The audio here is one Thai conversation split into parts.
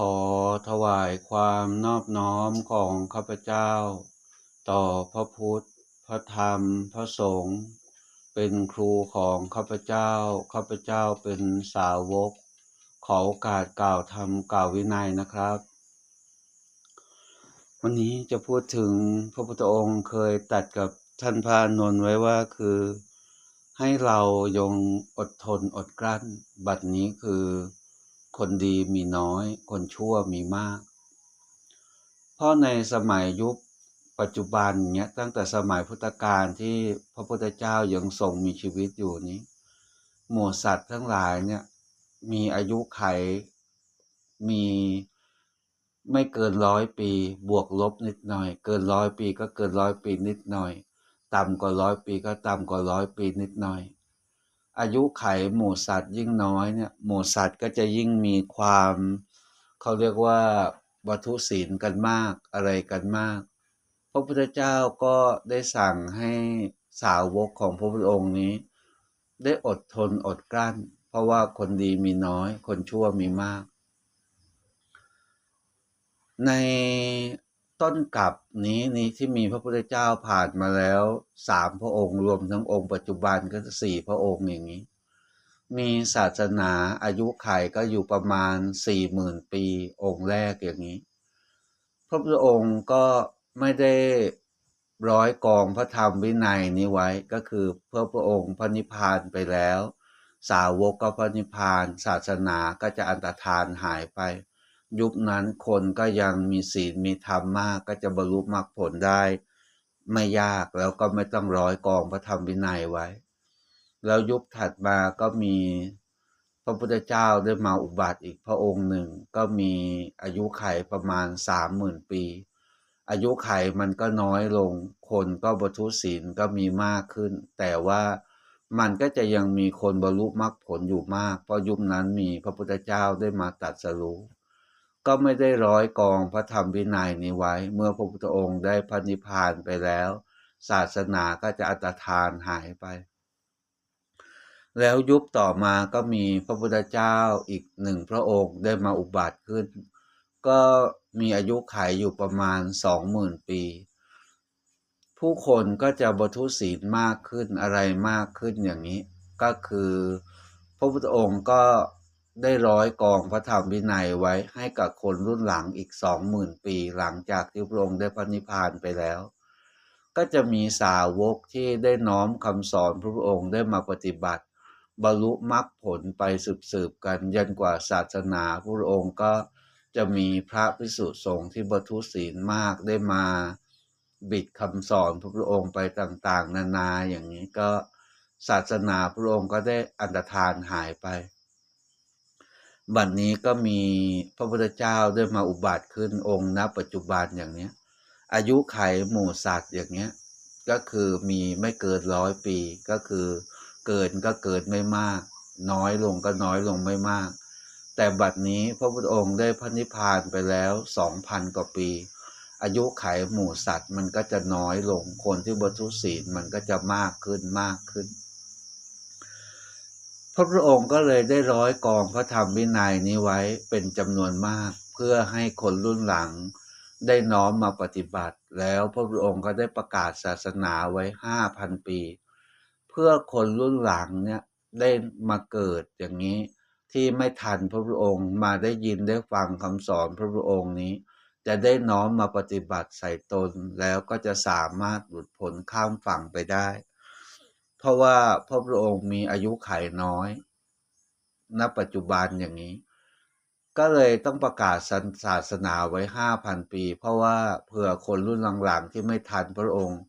ขอถวายความนอบน้อมของข้าพเจ้า ต่อพระพุทธ พระธรรม พระสงฆ์ เป็นครูของข้าพเจ้า ข้าพเจ้าเป็นสาวก ขอโอกาสกล่าวธรรมกล่าววินัยนะครับ วันนี้จะพูดถึงพระพุทธองค์เคยตัดกับท่านพระอานนท์ไว้ว่าคือ ให้เรายงอดทนอดกลั้น บัดนี้คือ คนดีมีน้อย คนชั่วมีมาก เพราะในสมัยยุคปัจจุบันเนี้ยตั้งแต่สมัยพุทธกาลที่พระพุทธเจ้ายังทรงมีชีวิตอยู่นี้ หมู่สัตว์ทั้งหลายเนี่ยมีอายุไขมีไม่เกินร้อยปี บวกลบนิดหน่อย เกินร้อยปีก็เกินร้อยปีนิดหน่อย ต่ำกว่าร้อยปีก็ต่ำกว่าร้อยปีนิดหน่อย อายุไขหมู่สัตว์ยิ่งน้อยเนี่ยหมู่สัตว์ก็จะยิ่งมีความเขาเรียกว่าวัตถุศีลกันมากอะไรกันมาก พระพุทธเจ้าก็ได้สั่งให้สาวกของพระพุทธองค์นี้ ได้อดทนอดกลั้น เพราะว่าคนดีมีน้อย คนชั่วมีมาก ใน ต้นกับนี้นี้ที่มีพระพุทธเจ้าผ่านมาแล้วสามพระองค์รวมทั้งองค์ปัจจุบันก็สี่พระองค์อย่างนี้ มีศาสนาอายุไขก็อยู่ประมาณสี่หมื่นปีองค์แรกอย่างนี้ พระพุทธองค์ก็ไม่ได้ร้อยกองพระธรรมวินัยนี้ไว้ก็คือเพื่อพระองค์พระนิพพานไปแล้ว สาวกก็พระนิพพาน ศาสนาก็จะอันตรธานหายไป ยุคนั้นคนก็ยังมีศีลมีธรรมมากก็จะบรรลุมรรคผลได้ ไม่ยากแล้วก็ไม่ต้องร้อยกองพระธรรมวินัยไว้ แล้วยุคถัดมาก็มีพระพุทธเจ้าได้มาอุบัติอีกพระองค์หนึ่งก็มีอายุไขประมาณสามหมื่นปี อายุไขมันก็น้อยลง คนก็บรรทุศีลก็มีมากขึ้น แต่ว่ามันก็จะยังมีคนบรรลุมรรคผลอยู่มาก เพราะยุคนั้นมีพระพุทธเจ้าได้มาตัดสรู้ ก็ไม่ได้ร้อยกองพระธรรมวินัยนี้ไว้ เมื่อพระพุทธองค์ได้พระนิพานไปแล้ว ศาสนาก็จะอัตรธานหายไป แล้วยุคต่อมาก็มีพระพุทธเจ้าอีกหนึ่งพระองค์ได้มาอุบัติขึ้น ก็มีอายุขัยอยู่ประมาณสองหมื่นปี ผู้คนก็จะบรรทุศีลมากขึ้นอะไรมากขึ้นอย่างนี้ ก็คือ พระพุทธองค์ก็ ได้ร้อยกองพระธรรมวินัยไว้ให้กับคนรุ่นหลังอีกสองหมื่นปีหลังจากที่พระองค์ได้พระนิพพานไปแล้ว ก็จะมีสาวกที่ได้น้อมคำสอนพระพุทธองค์ได้มาปฏิบัติ บรรลุมรรคผลไปสืบๆกันยันกว่าศาสนาพระองค์ก็จะมีพระพิสุสงฆ์ที่บรรทุศีลมากได้มาบิดคำสอนพระพุทธองค์ไปต่าง ๆ นานาอย่างนี้ก็ศาสนาพระองค์ก็ได้อันตรธานหายไป บัดนนี้ก็มีพระพุทธเจ้าได้มาอุบัติขึ้นองค์ณปัจจุบันอย่างเนี้ย อายุไขหมู่สัตว์อย่างเนี้ย ก็คือมีไม่เกินร้อยปีก็คือเกินก็เกินไม่มาก น้อยลงก็น้อยลงไม่มาก แต่บัดนี้พระพุทธองค์ได้พระนิพพานไปแล้วสองพันกว่าปี อายุไขหมู่สัตว์มันก็จะน้อยลงคนที่บรรทุศีลมันก็จะมากขึ้นมากขึ้น พระพุทธองค์ก็เลยได้ร้อยกองพระธรรมวินัยนี้ไว้เป็นจำนวนมาก เพื่อให้คนรุ่นหลังได้น้อมมาปฏิบัติ แล้วพระพุทธองค์ก็ได้ประกาศศาสนาไว้ห้าพันปี เพื่อคนรุ่นหลังเนี่ยได้มาเกิดอย่างนี้ ที่ไม่ทันพระพุทธองค์มาได้ยินได้ฟังคำสอนพระพุทธองค์นี้ จะได้น้อมมาปฏิบัติใส่ตนแล้วก็จะสามารถหลุดพ้นข้ามฝั่งไปได้ เพราะว่าพระพุทธองค์มีอายุไขน้อย ณ ปัจจุบันอย่างนี้ ก็เลยต้องประกาศศาสนาไว้ห้าพันปี เพราะว่าเผื่อคนรุ่นหลังๆที่ไม่ทันพระองค์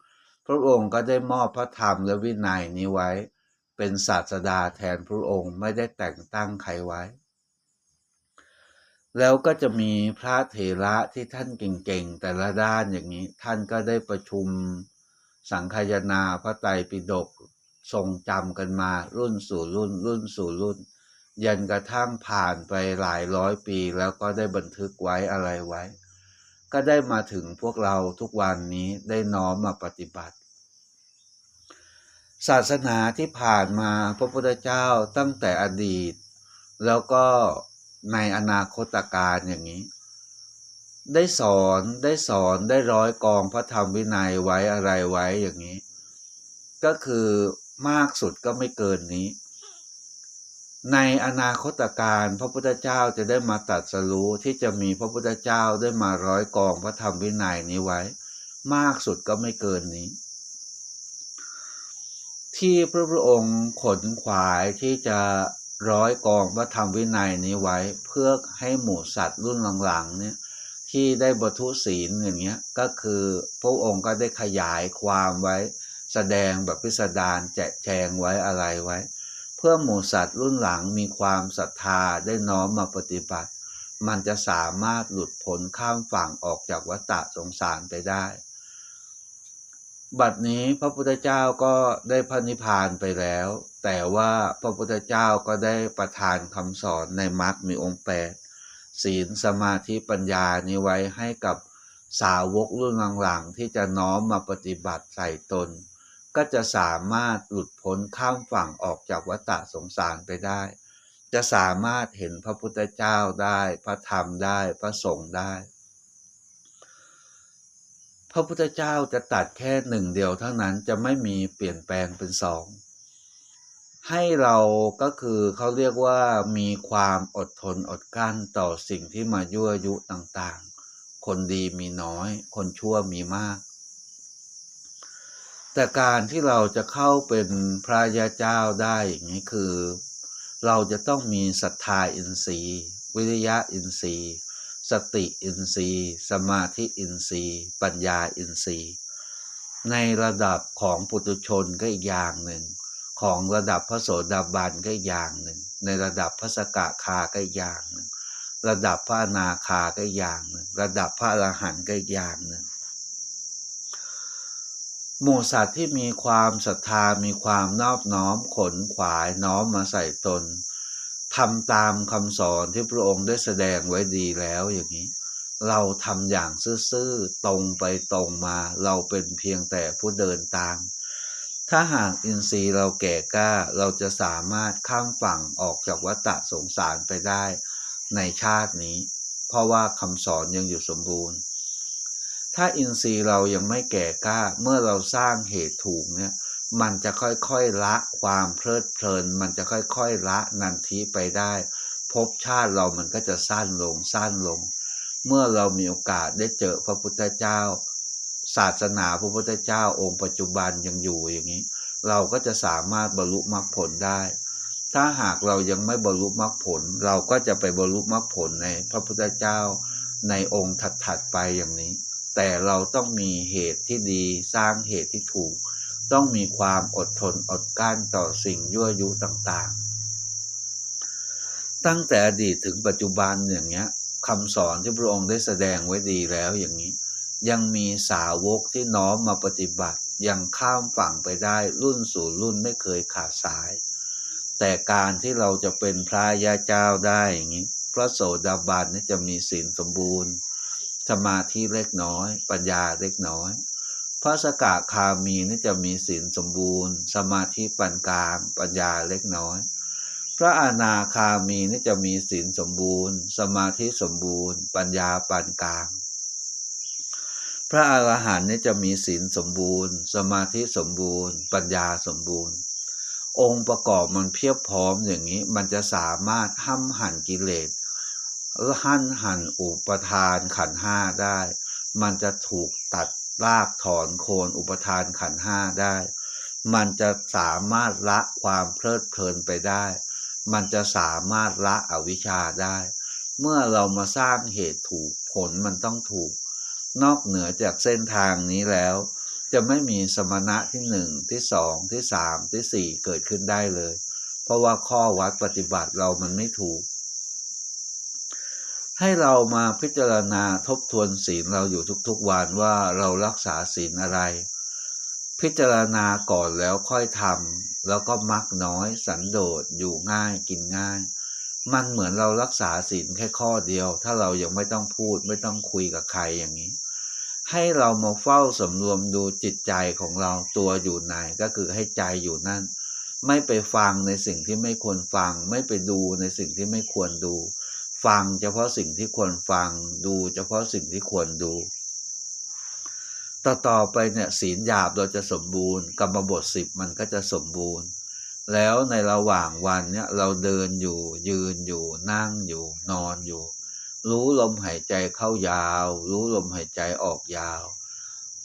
พระองค์ก็ได้มอบพระธรรมและวินัยนี้ไว้ เป็นศาสดาแทนพระองค์ไม่ได้แต่งตั้งใครไว้ แล้วก็จะมีพระเถระที่ท่านเก่งๆแต่ละด้านอย่างนี้ ท่านก็ได้ประชุมสังคายนาพระไตรปิฎก ทรงจำกันมารุ่นสู่รุ่นรุ่นสู่รุ่น ยันกระทั่งผ่านไปหลายร้อยปีแล้วก็ได้บันทึกไว้อะไรไว้ ก็ได้มาถึงพวกเราทุกวันนี้ได้น้อมมาปฏิบัติ ศาสนาที่ผ่านมาพระพุทธเจ้าตั้งแต่อดีต แล้วก็ในอนาคตการอย่างนี้ได้สอนได้สอนได้ร้อยกองพระธรรมวินัยไว้อะไรไว้อย่างนี้ ก็คือ มากสุดก็ไม่เกินนี้ ในอนาคตการพระพุทธเจ้าจะได้มาตัดสรู้ที่จะมีพระพุทธเจ้าได้มาร้อยกองพระธรรมวินัยนี้ไว้ มากสุดก็ไม่เกินนี้ ที่พระพุทธองค์ขนขวายที่จะร้อยกองพระธรรมวินัยนี้ไว้ เพื่อให้หมู่สัตว์รุ่นหลังๆเนี่ยที่ได้บรรทุศีลอย่างเงี้ยก็คือพระองค์ก็ได้ขยายความไว้ แสดงแบบพิสดารแจกแจงไว้อะไรไว้ เพื่อหมู่สัตว์รุ่นหลังมีความศรัทธาได้น้อมมาปฏิบัติ มันจะสามารถหลุดพ้นข้ามฝั่งออกจากวัฏฏะสงสารไปได้ บัดนี้พระพุทธเจ้าก็ได้พระนิพพานไปแล้ว แต่ว่าพระพุทธเจ้าก็ได้ประทานคำสอนในมรรคมีองค์แปดศีลสมาธิปัญญานี้ไว้ให้กับสาวกรุ่นหลังๆที่จะน้อมมาปฏิบัติใส่ตน ก็จะสามารถหลุดพ้นข้ามฝั่งออกจากวัฏสงสารไปได้ จะสามารถเห็นพระพุทธเจ้าได้ พระธรรมได้ พระสงฆ์ได้ พระพุทธเจ้าจะตัดแค่หนึ่งเดียวเท่านั้นจะไม่มีเปลี่ยนแปลงเป็นสองให้เราก็คือเขาเรียกว่ามีความอดทนอดกลั้นต่อสิ่งที่มายั่วยุต่างๆ คนดีมีน้อย คนชั่วมีมาก แต่การที่เราจะเข้าเป็นพระยาเจ้าได้อย่างนี้คือ เราจะต้องมีศรัทธาอินทรีย์ วิริยะอินทรีย์ สติอินทรีย์ สมาธิอินทรีย์ ปัญญาอินทรีย์ ในระดับของปุถุชนก็อีกอย่างหนึ่ง ของระดับพระโสดาบันก็อีกอย่างหนึ่ง ในระดับพระสกคาก็อีกอย่างหนึ่งระดับพระนาคาก็อีกอย่างหนึ่งระดับพระอรหันต์ก็อีกอย่างหนึ่ง หมู่สัตว์ที่มีความศรัทธามีความนอบน้อมขนขวายน้อมมาใส่ตนทำตามคำสอนที่พระองค์ได้แสดงไว้ดีแล้วอย่างนี้ เราทำอย่างซื่อๆตรงไปตรงมา เราเป็นเพียงแต่ผู้เดินตาม ถ้าหากอินทรีย์เราแก่กล้าเราจะสามารถข้ามฝั่งออกจากวัฏฏะสงสารไปได้ในชาตินี้ เพราะว่าคำสอนยังอยู่สมบูรณ์ ถ้าอินทรีย์เรายังไม่แก่กล้า เมื่อเราสร้างเหตุถูกเนี่ย มันจะค่อยๆละความเพลิดเพลิน มันจะค่อยๆละนันทีไปได้ภพชาติเรามันก็จะสั้นลงสั้นลง เมื่อเรามีโอกาสได้เจอพระพุทธเจ้า ศาสนาพระพุทธเจ้าองค์ปัจจุบันยังอยู่อย่างนี้ เราก็จะสามารถบรรลุมรรคผลได้ ถ้าหากเรายังไม่บรรลุมรรคผล เราก็จะไปบรรลุมรรคผลในพระพุทธเจ้าในองค์ถัดๆไปอย่างนี้ แต่เราต้องมีเหตุที่ดีสร้างเหตุที่ถูก ต้องมีความอดทนอดกลั้นต่อสิ่งยั่วยุต่างๆ ตั้งแต่อดีตถึงปัจจุบันอย่างเงี้ยคำสอนที่พระองค์ได้แสดงไว้ดีแล้วอย่างนี้ ยังมีสาวกที่น้อมมาปฏิบัติยังข้ามฝั่งไปได้รุ่นสู่รุ่นไม่เคยขาดสาย แต่การที่เราจะเป็นพระยาเจ้าได้อย่างนี้ พระโสดาบันนี่จะมีศีลสมบูรณ์ สมาธิเล็กน้อย ปัญญาเล็กน้อย พระสกคามีนี่จะมีศีลสมบูรณ์ สมาธิปานกลาง ปัญญาเล็กน้อย พระอนาคามีนี่จะมีศีลสมบูรณ์ สมาธิสมบูรณ์ ปัญญาปานกลาง พระอรหันต์นี่จะมีศีลสมบูรณ์ สมาธิสมบูรณ์ ปัญญาสมบูรณ์ องค์ประกอบมันเพียบพร้อมอย่างนี้มันจะสามารถห้ำหั่นกิเลส หั่นหั่นอุปทานขันห้าได้ มันจะถูกตัดรากถอนโคนอุปทานขันห้าได้ มันจะสามารถละความเพลิดเพลินไปได้ มันจะสามารถละอวิชชาได้ เมื่อเรามาสร้างเหตุถูกผลมันต้องถูก นอกเหนือจากเส้นทางนี้แล้ว จะไม่มีสมณะที่หนึ่งที่สองที่สามที่สี่เกิดขึ้นได้เลย เพราะว่าข้อวัดปฏิบัติเรามันไม่ถูก ให้เรามาพิจารณาทบทวนศีลเราอยู่ทุกๆวันว่าเรารักษาศีลอะไร พิจารณาก่อนแล้วค่อยทำแล้วก็มักน้อย สันโดษอยู่ง่ายกินง่าย มันเหมือนเรารักษาศีลแค่ข้อเดียว ถ้าเรายังไม่ต้องพูดไม่ต้องคุยกับใครอย่างนี้ ให้เรามาเฝ้าสำรวมดูจิตใจของเราตัวอยู่ไหนก็คือให้ใจอยู่นั่น ไม่ไปฟังในสิ่งที่ไม่ควรฟัง ไม่ไปดูในสิ่งที่ไม่ควรดู ฟังเฉพาะสิ่งที่ควรฟังดูเฉพาะสิ่งที่ควรดู ต่อต่อไปเนี่ยศีลหยาบเราจะสมบูรณ์กรรมบทสิบมันก็จะสมบูรณ์ แล้วในระหว่างวันเนี่ยเราเดินอยู่ยืนอยู่นั่งอยู่นอนอยู่ รู้ลมหายใจเข้ายาว รู้ลมหายใจออกยาว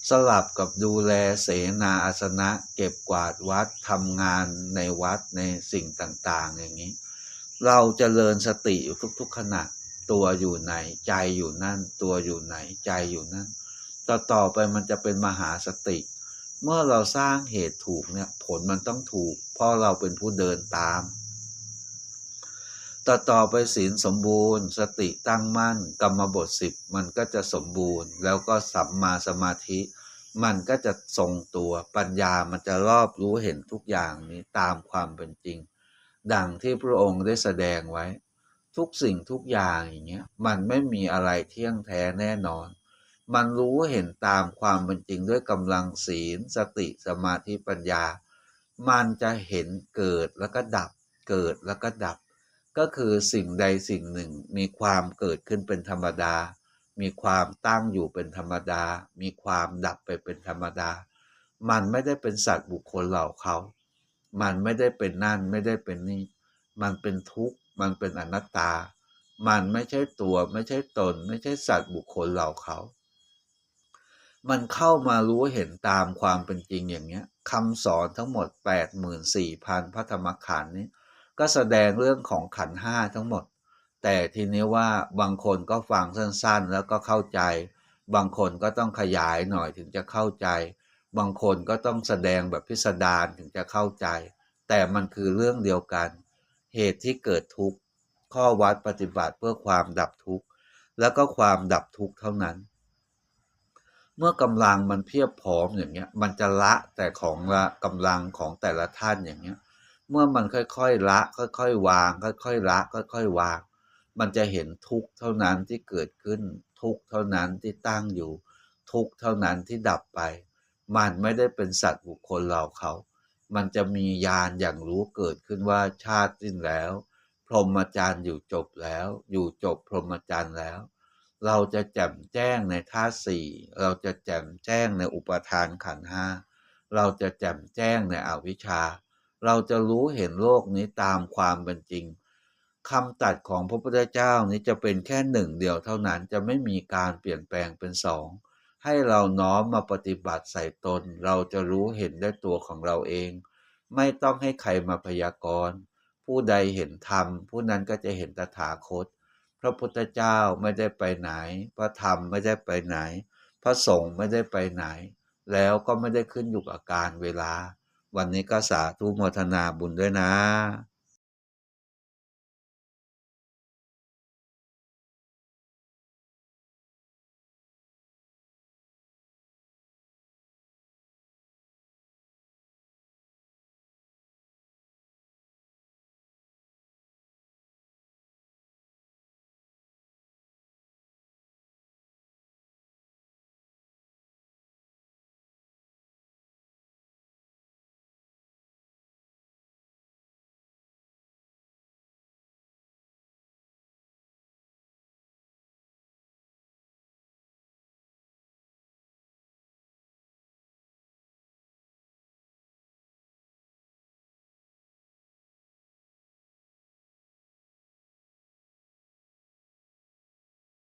สลับกับดูแลเสนาอาสนะ เก็บกวาดวัดทำงานในวัดในสิ่งต่าง ๆ อย่างนี้ เราจเจริญสติอยู่ทุก ๆ ขณะ ตัวอยู่ไหน ใจอยู่นั่น ตัวอยู่ไหน ใจอยู่นั่น ต่อต่อไปมันจะเป็นมหาสติ เมื่อเราสร้างเหตุถูกเนี่ยผลมันต้องถูก เพราะเราเป็นผู้เดินตาม ต่อต่อไปศีลสมบูรณ์ สติตั้งมั่น กรรมบทสิบมันก็จะสมบูรณ์ แล้วก็สัมมาสมาธิ มันก็จะทรงตัวปัญญามันจะรอบรู้เห็นทุกอย่างนี้ตามความเป็นจริง ดังที่พระองค์ได้แสดงไว้ ทุกสิ่งทุกอย่างอย่างเงี้ยมันไม่มีอะไรเที่ยงแท้แน่นอน มันรู้เห็นตามความเป็นจริงด้วยกำลังศีล สติสมาธิปัญญา มันจะเห็นเกิดแล้วก็ดับ เกิดแล้วก็ดับ ก็คือสิ่งใดสิ่งหนึ่งมีความเกิดขึ้นเป็นธรรมดา มีความตั้งอยู่เป็นธรรมดา มีความดับไปเป็นธรรมดา มันไม่ได้เป็นสัตว์บุคคลเหล่าเขา มันไม่ได้เป็นนั่นไม่ได้เป็นนี่มันเป็นทุกข์ มันเป็นอนัตตา มันไม่ใช่ตัว ไม่ใช่ตน ไม่ใช่สัตว์บุคคลเหล่าเขา มันเข้ามารู้เห็นตามความเป็นจริงอย่างเนี้ยคำสอนทั้งหมด 84,000พระธรรมขันธ์นี้ ก็แสดงเรื่องของขันห้าทั้งหมด แต่ทีนี้ว่าบางคนก็ฟังสั้นๆ แล้วก็เข้าใจ บางคนก็ต้องขยายหน่อยถึงจะเข้าใจ บางคนก็ต้องแสดงแบบพิสดารถึงจะเข้าใจ แต่มันคือเรื่องเดียวกัน เหตุที่เกิดทุกข์ ข้อวัดปฏิบัติเพื่อความดับทุกข์ แล้วก็ความดับทุกข์เท่านั้น เมื่อกำลังมันเพียบพร้อมอย่างเงี้ย มันจะละแต่ของละกำลังของแต่ละท่านอย่างเงี้ย เมื่อมันค่อยๆละ ค่อยๆวาง ค่อยๆละ ค่อยๆวาง มันจะเห็นทุกข์เท่านั้นที่เกิดขึ้น ทุกข์เท่านั้นที่ตั้งอยู่ ทุกข์เท่านั้นที่ดับไป มันไม่ได้เป็นสัตว์บุคคลเราเขา มันจะมีญาณอย่างรู้เกิดขึ้นว่าชาติสิ้นแล้ว พรหมจรรย์อยู่จบแล้ว อยู่จบพรหมจรรย์แล้ว เราจะแจ่มแจ้งในธาตุสี่ เราจะแจ่มแจ้งในอุปทานขันห้า เราจะแจ่มแจ้งในอวิชชา เราจะรู้เห็นโลกนี้ตามความเป็นจริงคำตัดของพระพุทธเจ้านี้จะเป็นแค่หนึ่งเดียวเท่านั้นจะไม่มีการเปลี่ยนแปลงเป็นสอง ให้เราน้อมมาปฏิบัติใส่ตน เราจะรู้เห็นได้ตัวของเราเอง ไม่ต้องให้ใครมาพยากรณ์ ผู้ใดเห็นธรรม ผู้นั้นก็จะเห็นตถาคต พระพุทธเจ้าไม่ได้ไปไหน พระธรรมไม่ได้ไปไหน พระสงฆ์ไม่ได้ไปไหน แล้วก็ไม่ได้ขึ้นอยู่กับการเวลา วันนี้ก็สาธุโมทนาบุญด้วยนะ